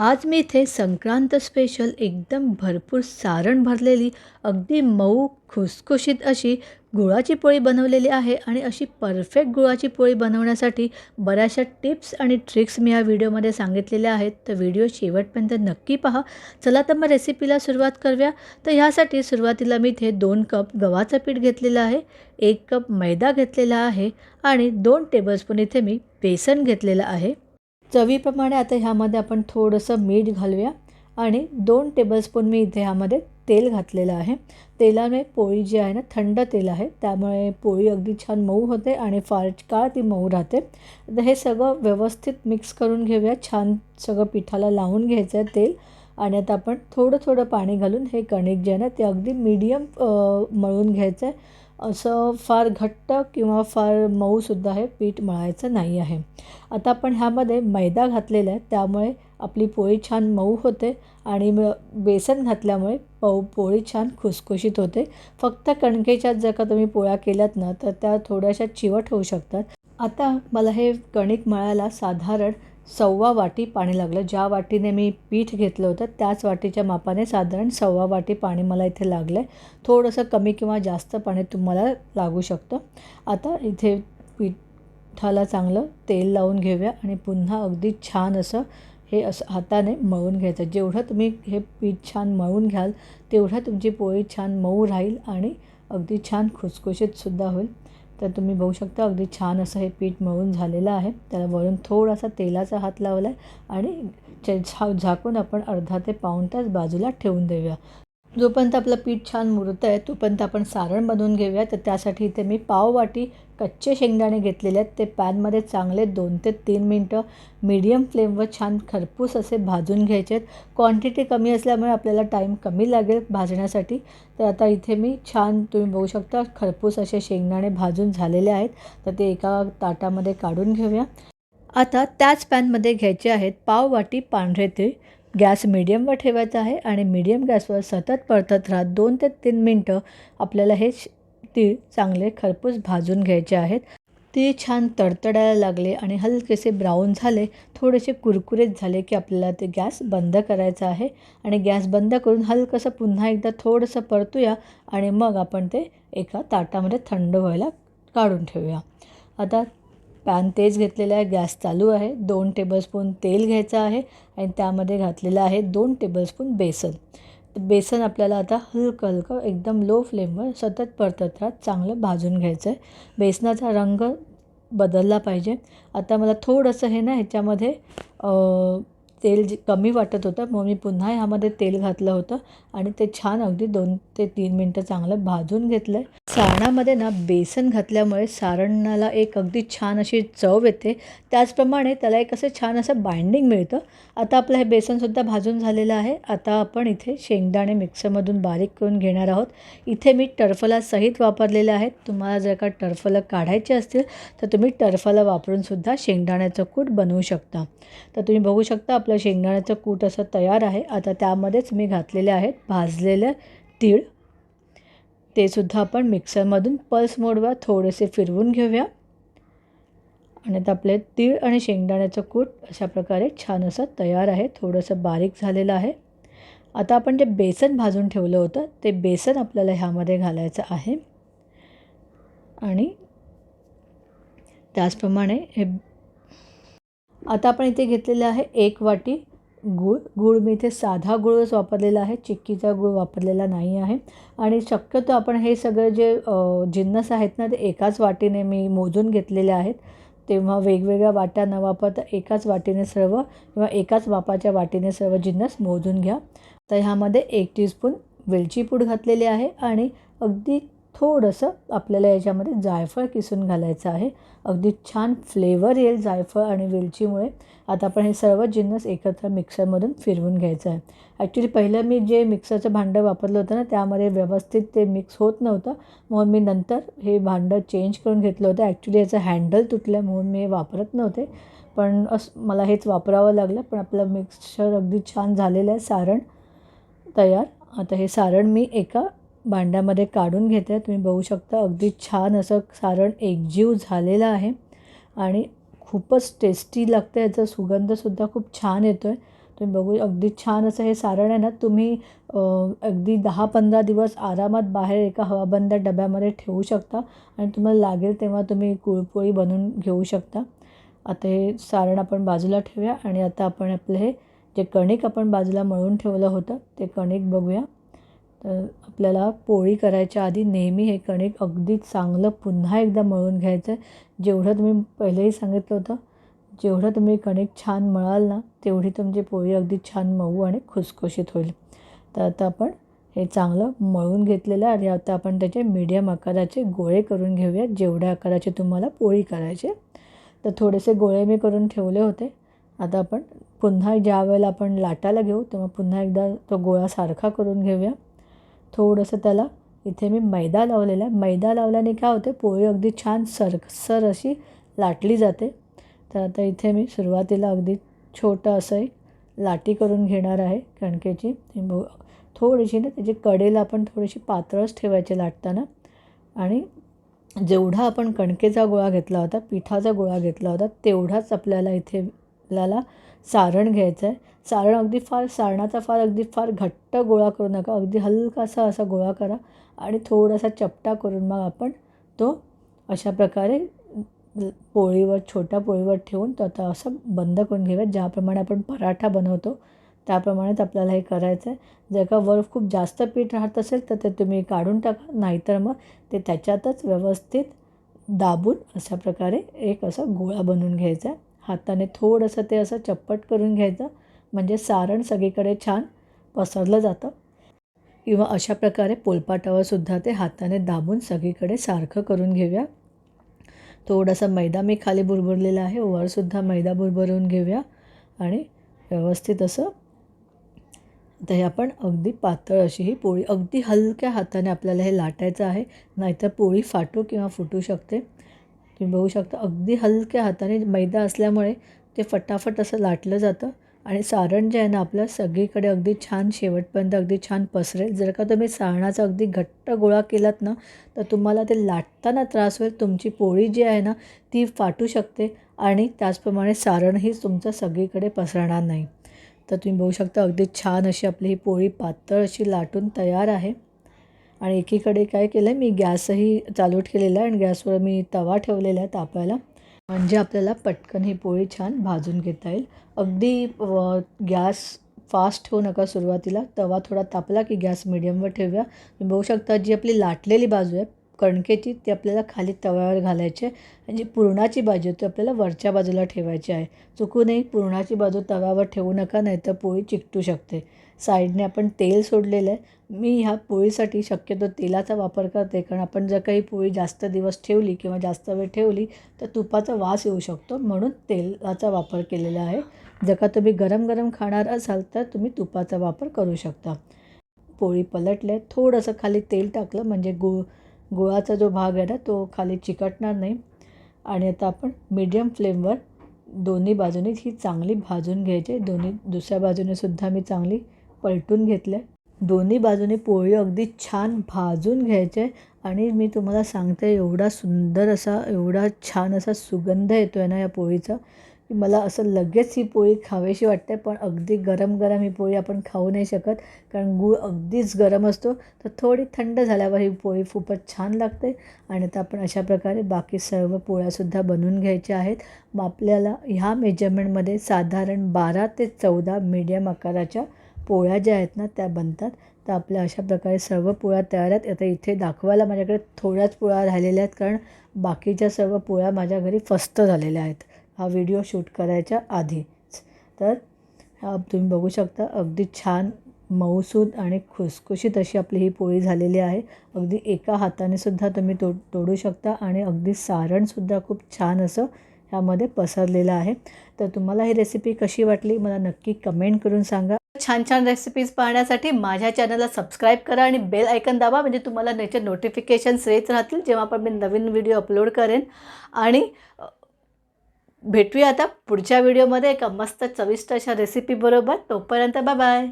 आज मी इथे संक्रांत स्पेशल एकदम भरपूर सारण भरलेली अगदी मऊ खुसखुशीत अशी गुळाची पोळी बनवलेली आहे आणि अशी परफेक्ट गुळाची पोळी बनवण्यासाठी बऱ्याचशा टिप्स आणि ट्रिक्स मी या व्हिडिओमध्ये सांगितलेल्या आहेत. तर व्हिडिओ शेवटपर्यंत नक्की पहा. चला तर मग रेसिपीला सुरुवात करूया. तर ह्यासाठी सुरुवातीला मी इथे दोन कप गव्हाचं पीठ घेतलेलं आहे एक कप मैदा घेतलेला आहे आणि दोन टेबलस्पून इथे मी बेसन घेतलेलं आहे. चवीप्रमाणे आता ह्यामध्ये आपण थोडंसं मीठ घालूया. आणि दोन टेबलस्पून मी इथे ह्यामध्ये तेल घातलेलं आहे. तेलाने पोळी जी आहे ना थंड तेल आहे. त्यामुळे पोळी अगदी छान मऊ होते आणि फार काळ ती मऊ राहते. तर हे सगळं व्यवस्थित मिक्स करून घेऊया. छान सगळं पिठाला लावून घ्यायचं आहे तेल. आणि आता आपण थोडं थोडं पाणी घालून हे कणिक जे आहे ना ते अगदी मीडियम मळून घ्यायचं आहे असं फार घट्ट किंवा फार मऊसुद्धा हे पीठ मळायचं नाही आहे. आता आपण ह्यामध्ये मैदा घातलेला आहे त्यामुळे आपली पोळी छान मऊ होते आणि बेसन घातल्यामुळे पौ पोळी छान खुसखुशीत होते. फक्त कणकेच्यात जर का तुम्ही पोळ्या केल्यात ना तर त्या थोड्याशा चिवट होऊ शकतात. आता मला हे कणिक मळायला साधारण सव्वा वाटी पाणी लागलं. ज्या वाटीने मी पीठ घेतलं होतं त्याच वाटीच्या मापाने साधारण सव्वा वाटी पाणी मला इथे लागलं आहे थोडंसं कमी किंवा जास्त पाणी तुम्हाला लागू शकतं. आता इथे पिठाला चांगलं तेल लावून घेऊया आणि पुन्हा अगदी छान असं हे असं हाताने मळून घ्यायचं. जेवढं तुम्ही हे पीठ छान मळून घ्याल तेवढं तुमची पोळी छान मऊ राहील आणि अगदी छान खुसखुशीतसुद्धा होईल. तर तुम्ही बघू शकता अगदी छान असं हे पीठ मळून झालेलं आहे. त्याला वरून थोडासा तेलाचा हात लावला आहे आणि झा झाकून आपण अर्धा ते पाऊण तास बाजूला ठेवून देऊया. जोपर्यंत आपलं पीठ छान मुरतं आहे तोपर्यंत आपण सारण बनवून घेऊया. तर त्यासाठी इथे मी पाववाटी कच्चे शेंगदाणे घेतलेले आहेत. ते पॅनमध्ये चांगले दोन ते तीन मिनटं मीडियम फ्लेमवर छान खरपूस असे भाजून घ्यायचे आहेत. क्वांटिटी कमी असल्यामुळे आपल्याला टाईम कमी लागेल भाजण्यासाठी. तर आता इथे मी छान तुम्ही बघू शकता खरपूस असे शेंगदाणे भाजून झालेले आहेत. तर ते एका ताटामध्ये काढून घेऊया. आता त्याच पॅनमध्ये घ्यायचे आहेत पाववाटी पांढरे तीळ. गॅस मिडियमवर ठेवायचा आहे आणि मीडियम गॅसवर सतत परतत राहत दोन ते तीन मिनटं आपल्याला हे तीळ चांगले खरपूस भाजून घ्यायचे आहेत. तीळ छान तडतडायला लागले आणि हलकेसे ब्राऊन झाले थोडेसे कुरकुरीत झाले की आपल्याला ते गॅस बंद करायचं आहे. आणि गॅस बंद करून हलकंसं पुन्हा एकदा थोडंसं परतूया आणि मग आपण ते एका ताटामध्ये थंड व्हायला काढून ठेवूया. आता पॅन तेज घेतलेलं आहे गॅस चालू आहे दोन टेबलस्पून तेल घ्यायचं आहे आणि त्यामध्ये घातलेलं आहे दोन टेबलस्पून बेसन. बेसन आपल्याला आता हलकं हलकं एकदम लो फ्लेमवर सतत परतत राहत चांगलं भाजून घ्यायचं आहे बेसनाचा रंग बदलला पाहिजे. आता मला थोडंसं हे ना ह्याच्यामध्ये तेल जे कमी वाटत होतं मग मी पुन्हा ह्यामध्ये तेल घातलं होतं आणि ते छान अगदी दोन ते तीन मिनटं चांगलं भाजून घेतलं आहे सारणामध्ये ना बेसन घातल्यामुळे सारणाला एक अगदी छान अशी चव येते. त्याचप्रमाणे त्याला एक असं छान असं बाइंडिंग मिळतं. आता आपलं हे बेसनसुद्धा भाजून झालेलं आहे. आता आपण इथे शेंगदाणे मिक्सरमधून बारीक करून घेणार आहोत. इथे मी टर्फला सहित वापरलेले आहेत. तुम्हाला जर का टर्फलं काढायचे असतील तर तुम्ही टर्फला वापरूनसुद्धा शेंगदाण्याचं कूट बनवू शकता. तर तुम्ही बघू शकता आपलं आपलं शेंगदाण्याचं कूट असं तयार आहे. आता त्यामध्येच मी घातलेले आहेत भाजलेलं तीळ. ते सुद्धा आपण मिक्सरमधून पल्स मोडवा थोडेसे फिरवून घेऊया. आणि आता आपले तीळ आणि शेंगदाण्याचं कूट अशा प्रकारे छान असं तयार आहे. थोडंसं बारीक झालेलं आहे. आता आपण जे बेसन भाजून ठेवलं होतं ते बेसन आपल्याला ह्यामध्ये घालायचं आहे. आणि त्याचप्रमाणे हे आता आपण इथे घेतलेलं आहे एक वाटी गूळ. गूळ मी इथे साधा गुळच वापरलेला आहे. चिक्कीचा गूळ वापरलेला नाही आहे. आणि शक्यतो आपण हे सगळे जे जिन्नस आहेत ना ते एकाच वाटीने मी मोजून घेतलेले आहेत. तेव्हा वेगवेगळ्या वाट्या न वापरता एकाच वाटीने सर्व किंवा एकाच मापाच्या वाटीने सर्व जिन्नस मोजून घ्या. तर ह्यामध्ये एक टीस्पून वेलची पूड घातलेली आहे आणि अगदी थोडंसं आपल्याला याच्यामध्ये जायफळ किसून घालायचं आहे. अगदी छान फ्लेवर येईल जायफळ आणि वेलचीमुळे. आता आपण हे सर्व जिन्नस एकत्र मिक्सरमधून फिरवून घ्यायचं आहे. ॲक्च्युली पहिलं मी जे मिक्सरचं भांडं वापरलं होतं ना त्यामध्ये व्यवस्थित ते मिक्स होत नव्हतं. म्हणून मी नंतर हे भांडं चेंज करून घेतलं होतं. ॲक्च्युली याचं हँडल तुटलं म्हणून मी हे वापरत नव्हते. पण असं मला हेच वापरावं लागलं. पण आपलं मिक्सर अगदी छान झालेलं आहे. सारण तयार. आता हे सारण मी एका भांड्यामध्ये काढून घेते. तुम्ही बघू शकता अगदी छान असं सारण एकजीव झालेलं आहे आणि खूपच टेस्टी लागतं याचा सुगंधसुद्धा खूप छान येतो आहे तुम्ही बघू अगदी छान असं हे सारण आहे ना तुम्ही अगदी दहा पंधरा दिवस आरामात बाहेर एका हवाबंद डब्यामध्ये ठेवू शकता आणि तुम्हाला लागेल तेव्हा तुम्ही गुळपोळी बनवून घेऊ शकता. आता हे सारण आपण बाजूला ठेवूया आणि आता आपण आपलं हे जे कणिक आपण बाजूला मळून ठेवलं होतं ते कणिक बघूया. तर आपल्याला पोळी करायच्या आधी नेहमी हे कणिक अगदी चांगलं पुन्हा एकदा मळून घ्यायचं आहे जेवढं तुम्ही पहिलेही सांगितलं होतं जेवढं तुम्ही कणिक छान मळाल ना तेवढी तुमची पोळी अगदी छान मऊ आणि खुसखुशीत होईल. तर आता आपण हे चांगलं मळून घेतलेलं आहे आणि आता आपण त्याचे मीडियम आकाराचे गोळे करून घेऊया जेवढ्या आकाराचे तुम्हाला पोळी करायचे तर थोडेसे गोळे मी करून ठेवले होते. आता आपण पुन्हा ज्या वेळेला आपण लाटायला घेऊ तेव्हा पुन्हा एकदा तो गोळा सारखा करून घेऊया. थोडंसं त्याला इथे मी मैदा लावलेला आहे. मैदा लावल्याने काय होते पोळी अगदी छान सरसर अशी लाटली जाते. तर आता इथे मी सुरुवातीला अगदी छोटं असं एक लाटी करून घेणार आहे कणकेची. बघ थोडीशी ना त्याची कडेला आपण थोडीशी पातळच ठेवायची लाटताना. आणि जेवढा आपण कणकेचा गोळा घेतला होता पिठाचा गोळा घेतला होता तेवढाच आपल्याला इथे आपल्याला सारण घ्यायचं आहे. सारण अगदी फार सारणाचा फार अगदी फार घट्ट गोळा करू नका. अगदी हलकासा असा गोळा करा आणि थोडासा चपटा करून मग आपण तो अशा प्रकारे पोळीवर छोट्या पोळीवर ठेवून तो आता असं बंद करून घेऊया ज्याप्रमाणे आपण पराठा बनवतो त्याप्रमाणेच आपल्याला हे करायचं आहे जर का वर खूप जास्त पीठ राहत असेल तर ते तुम्ही काढून टाका. नाहीतर मग ते त्याच्यातच व्यवस्थित दाबून अशा प्रकारे एक असा गोळा बनवून घ्यायचा आहे. हाताने थोडंसं ते असं चप्पट करून घ्यायचं. म्हणजे सारण सगळीकडे छान पसरलं जातं. किंवा अशा प्रकारे पोलपाटावरसुद्धा ते हाताने दाबून सगळीकडे सारखं करून घेऊया. थोडासा मैदा मी खाली बुरबुरलेला आहे. वरसुद्धा मैदा बुरबरून घेऊया. आणि व्यवस्थित असं आता हे आपण अगदी पातळ अशी ही पोळी अगदी हलक्या हाताने आपल्याला हे लाटायचं आहे. नाहीतर पोळी फाटू किंवा फुटू शकते. तुम्ही बघू शकता अगदी हलक्या हाताने मैदा असल्यामुळे ते फटाफट असं लाटलं जातं आणि सारण जे आहे ना आपलं सगळीकडे अगदी छान शेवटपर्यंत अगदी छान पसरेल. जर का तुम्ही सारणाचा अगदी घट्ट गोळा केलात ना तर तुम्हाला ते लाटताना त्रास होईल तुमची पोळी जी आहे ना ती फाटू शकते आणि त्याचप्रमाणे सारणही तुमचं सगळीकडे पसरणार नाही. तर तुम्ही बघू शकता अगदी छान अशी आपली ही पोळी पातळ अशी लाटून तयार आहे. आणि एकीकडे काय केलं आहे मी गॅसही चालू केलेला आहे आणि गॅसवर मी तवा ठेवलेला आहे तापायला. म्हणजे आपल्याला पटकन ही पोळी छान भाजून घेता येईल. अगदी गॅस फास्ट ठेवू नका सुरुवातीला. तवा थोडा तापला की गॅस मिडियमवर ठेवूया. तुम्ही बघू शकता जी आपली लाटलेली बाजू आहे कणकेची ती आपल्याला खाली तव्यावर घालायची आहे. आणि जी पुरणाची बाजू ती आपल्याला वरच्या बाजूला ठेवायची आहे. चुकूनही पुरणाची बाजू तव्यावर ठेवू नका नाही तर पोळी चिकटू शकते. साईडने आपण तेल सोडलेलं आहे. मी ह्या पोळीसाठी शक्यतो तेलाचा वापर करते. कारण आपण जर काही पोळी जास्त दिवस ठेवली किंवा जास्त वेळ ठेवली तर तुपाचा वास येऊ शकतो. म्हणून तेलाचा वापर केलेला आहे. जर का तुम्ही गरम गरम खाणार असाल तर तुम्ही तुपाचा वापर करू शकता. पोळी पलटले थोडंसं खाली तेल टाकलं म्हणजे गुळ गुळाचा जो भाग आहे ना तो खाली चिकटणार नाही. आणि आता आपण मीडियम फ्लेमवर दोन्ही बाजूनी ही चांगली भाजून घ्यायची. दोन्ही दुसऱ्या बाजूने सुद्धा मी चांगली पलटून घेतले दोन्ही बाजूने पोळी अगदी छान भाजून घ्यायचे आणि मी तुम्हाला सांगते एवढा सुंदर असा एवढा छान असा सुगंध येतो आहे ना या पोळीचा. की मला असं लगेच ही पोळी खावीशी वाटते पण अगदी गरम गरम ही पोळी आपण खाऊ नाही शकत. कारण गूळ अगदीच गरम असतो. तर थोडी थंड झाल्यावर ही पोळी खूपच छान लागते. आणि आता आपण अशा प्रकारे बाकी सर्व पोळ्यासुद्धा बनवून घ्यायच्या आहेत. मग आपल्याला ह्या मेजरमेंटमध्ये साधारण बारा ते चौदा मीडियम आकाराच्या पोळ्या ज्या आहेत ना त्या बनतात. तर आपल्या अशा प्रकारे सर्व पोळ्या तयार आहेत. आता इथे दाखवायला माझ्याकडे थोड्याच पोळ्या राहिलेल्या आहेत. कारण बाकीच्या सर्व पोळ्या माझ्या घरी फस्त झालेल्या आहेत. हा व्हिडिओ शूट करायच्या आधीच. तर तुम्ही बघू शकता अगदी छान मऊसूद आणि खुसखुशीत अशी आपली ही पोळी झालेली आहे. अगदी एका हाताने सुद्धा तुम्ही तो तोडू शकता आणि अगदी सारणसुद्धा खूप छान असं ह्यामध्ये पसरलेलं आहे. तर तुम्हाला ही रेसिपी कशी वाटली मला नक्की कमेंट करून सांगा. छान छान रेसिपीज पाहण्यासाठी माझ्या चॅनलला सबस्क्राईब करा आणि बेल ऐकन दाबा म्हणजे तुम्हाला त्याचे नोटिफिकेशन्स येत राहतील जेव्हा आपण मी नवीन व्हिडिओ अपलोड करेन. आणि भेटूया आता पुढच्या व्हिडिओमध्ये एका मस्त चविष्ट अशा रेसिपीबरोबर तोपर्यंत बाय बाय